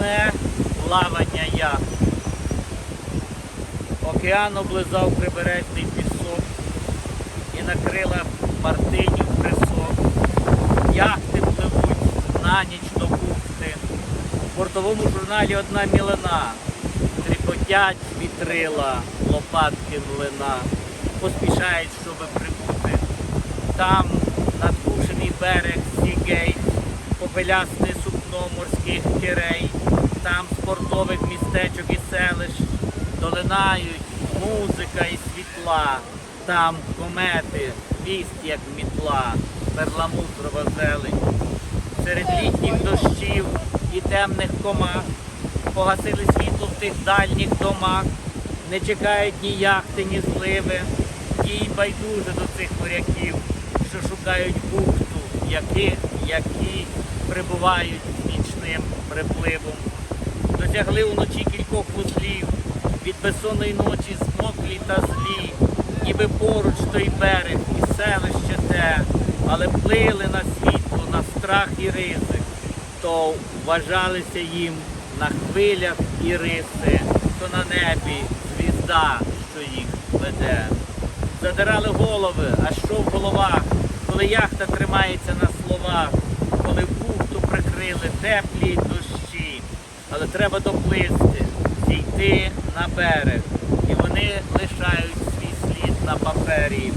Нічне плавання яхт. Океан облизав прибережний пісок і накрила Мартинів присок. Яхти пливуть на ніч до бухти. У бортовому журналі одна мілина. Тріпотять вітрила, лопатки млина. Поспішають, щоби прибути. Там надкушений берег Сігейт, попелясте сукно морських кірей, там з портових містечок і селищ долинають музика і світла, там комети, вість, як мітла, перламутрова зелень. Серед літніх дощів і темних комах погасили світло в тих дальніх домах, не чекають ні яхти, ні зливи, їй байдуже до цих моряків, що шукають бухту, які, які прибувають нічним припливом. Досягли уночі кількох вузлів, від безсонної ночі змоклі та злі, ніби поруч той берег і селище те, але плили на світло, на страх і ризик, то вважалися їм на хвилях і риси, то на небі звізда, що їх веде. Задирали голови, а що в головах, коли яхта тримається на словах, коли бухту прикрили теплі дощі, але треба доплисти, зійти на берег, і вони лишають свій слід на папері